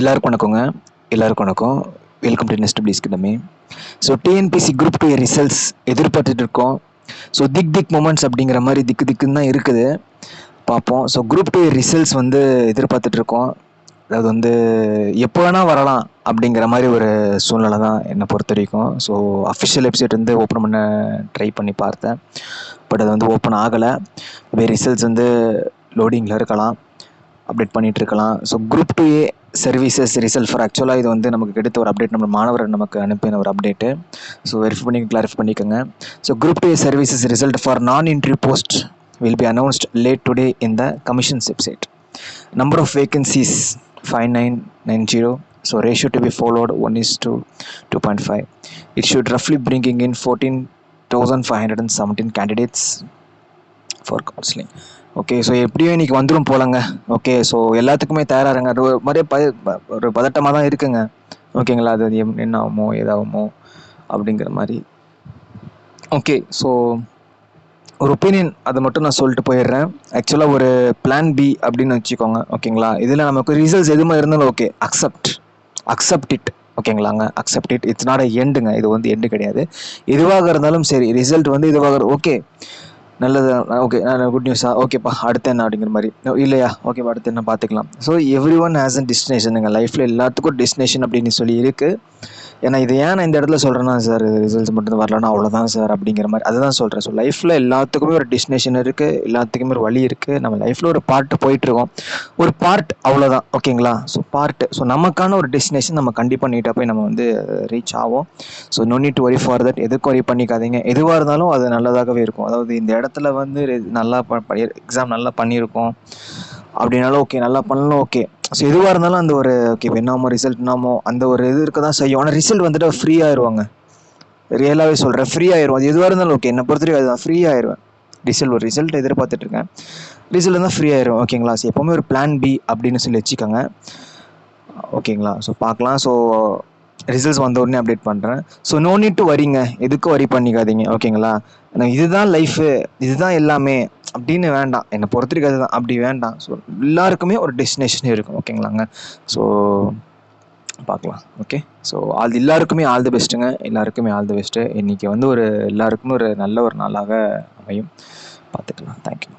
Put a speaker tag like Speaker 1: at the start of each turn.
Speaker 1: எல்லாருக்கும் வணக்கங்க. எல்லாருக்கும் வணக்கம். வெல்கம் டு நெஸ்ட் பிளீஸ் கிட்டமே. So TNPSC group two results எதிர்பார்த்துட்டு இருக்கோம். ஸோ திக் திக் மூமெண்ட்ஸ் அப்படிங்கிற மாதிரி திக்கு திக்குன்னு தான் இருக்குது. பார்ப்போம். ஸோ குரூப் டூ ரிசல்ட்ஸ் வந்து எதிர்பார்த்துட்டு இருக்கோம். அதாவது வந்து எப்போ வேணால் வரலாம் அப்படிங்கிற மாதிரி ஒரு சூழ்நிலை தான் என்னை பொறுத்த வரைக்கும். ஸோ அஃபிஷியல் வெப்சைட் வந்து ஓப்பன் பண்ண ட்ரை பண்ணி பார்த்தேன். பட் அது வந்து ஓப்பன் ஆகலை. வே ரிசல்ட்ஸ் வந்து லோடிங்கில் இருக்கலாம். அப்டேட் பண்ணிகிட்ருக்கலாம் இருக்கலாம். So group two A services result for ஆக்சுவலாக இது வந்து நமக்கு எடுத்த ஒரு அப்டேட் நம்ம மாணவர் நமக்கு அனுப்பின ஒரு அப்டேட்டு ஸோ வெரிஃபை பண்ணி கிளாரிஃபை பண்ணிக்கோங்க. So group two services result for non interview post will be announced late today in the commission's website number of vacancies five nine nine zero so ratio to be followed one is to two point five it should ரஃப்லி bringing in fourteen thousand five hundred and seventeen candidates for counselling okay so எப்படியும் இன்னைக்கு வந்துடும் போலங்க. Okay so எல்லாத்துக்குமே தயாராக இருங்க அது ஒரு மாதிரியே ப- ஒரு பதட்டமாக தான் இருக்குங்க ஓகேங்களா அது என்ன ஆகுமோ ஏதாகுமோ அப்படிங்கிற மாதிரி. ஓகே ஸோ ஒரு ஒப்பீனியன் அதை மட்டும் நான் சொல்லிட்டு போயிடுறேன். ஆக்சுவலாக ஒரு பிளான் பி அப்படின்னு வச்சுக்கோங்க. ஓகேங்களா இதில் நமக்கு ரிசல்ட்ஸ் எதுவுமே இருந்தாலும் ஓகே அக்செப்ட் அக்செப்ட் இட் ஓகேங்களாங்க அக்செப்ட் இட் இட்ஸ் நாட் எண்டுங்க இது வந்து எண்டு கிடையாது. எதுவாக இருந்தாலும் சரி ரிசல்ட் வந்து இதுவாக ஓகே நல்லது. ஓகே குட் நியூஸா ஓகேப்பா அடுத்து என்ன அப்படிங்கிற மாதிரி. இல்லையா? ஓகேப்பா அடுத்து என்ன பார்த்துக்கலாம். So everyone has a டெஸ்டினேஷனுங்க லைஃப்பில் எல்லாத்துக்கும் டெஸ்டினேஷன் அப்படின்னு சொல்லி இருக்குது ஏன்னா இது ஏன் நான் இந்த இடத்துல சொல்கிறேன்னா சார் ரிசல்ட்ஸ் மட்டும் வரலன்னா அவ்வளோதான் சார் அப்படிங்கிற மாதிரி. அதுதான் சொல்கிறேன் ஸோ லைஃப்பில் எல்லாத்துக்குமே ஒரு டெஸ்டினேஷன் இருக்குது எல்லாத்துக்குமே ஒரு வழி இருக்குது நம்ம லைஃப்பில் ஒரு பார்ட் போயிட்டுருக்கோம் ஒரு பார்ட் அவ்வளோதான் ஓகேங்களா ஸோ பார்ட் ஸோ நமக்கான ஒரு டெஸ்டினேஷன் நம்ம கண்டிப்பாக நீட்டாக போய் நம்ம வந்து ரீச் ஆகும் so no need to worry for that எதுக்கு வரி பண்ணிக்காதீங்க? எதுவாக இருந்தாலும் அது நல்லதாகவே இருக்கும். அதாவது இந்த இடத்துல வந்து நல்லா எக்ஸாம் நல்லா பண்ணியிருக்கோம். அப்படின்னாலும் ஓகே நல்லா பண்ணலாம் ஓகே ஸோ எதுவாக இருந்தாலும் அந்த ஒரு ஓகே என்னமோ ரிசல்ட் என்னமோ அந்த ஒரு இது இருக்க தான் செய்யும். ஆனால் ரிசல்ட் வந்துட்டு ஃப்ரீ ஆயிடுவாங்க ரியலாகவே சொல்கிறேன் ஃப்ரீ ஆயிரும் அது எதுவாக இருந்தாலும் ஓகே என்னை பொறுத்தவரைக்கும் அதுதான். ஃப்ரீ ஆயிடுவேன் ரிசல்ட் ஒரு ரிசல்ட் எதிர்பார்த்துட்டு இருக்கேன் ரிசல்ட் தான் ஃப்ரீ ஆயிரும் ஓகேங்களா ஸோ எப்போவுமே ஒரு பிளான் பி அப்படின்னு சொல்லி வச்சுக்கோங்க. ஓகேங்களா ஸோ பார்க்கலாம். ஸோ ரிசல்ட்ஸ் வந்த உடனே அப்டேட் பண்ணுறேன் ஸோ நோ நீட் டு வரிங்க எதுக்கும் வரி பண்ணிக்காதீங்க ஓகேங்களா நான் இதுதான் லைஃபு இதுதான் எல்லாமே. அப்படின்னு வேண்டாம். என்னை பொறுத்த வரைக்கும் அதுதான். அப்படி வேண்டாம். ஸோ எல்லாருக்குமே ஒரு டெஸ்டினேஷன் இருக்கும் ஓகேங்களாங்க ஸோ பார்க்கலாம் ஓகே ஸோ ஆல் எல்லாருக்குமே ஆல் தி பெஸ்ட்டுங்க எல்லாருக்குமே ஆல் தி பெஸ்ட்டு இன்றைக்கி வந்து ஒரு எல்லாருக்குமே ஒரு நல்ல ஒரு நாளாக அமையும். பார்த்துக்கலாம். தேங்க்யூ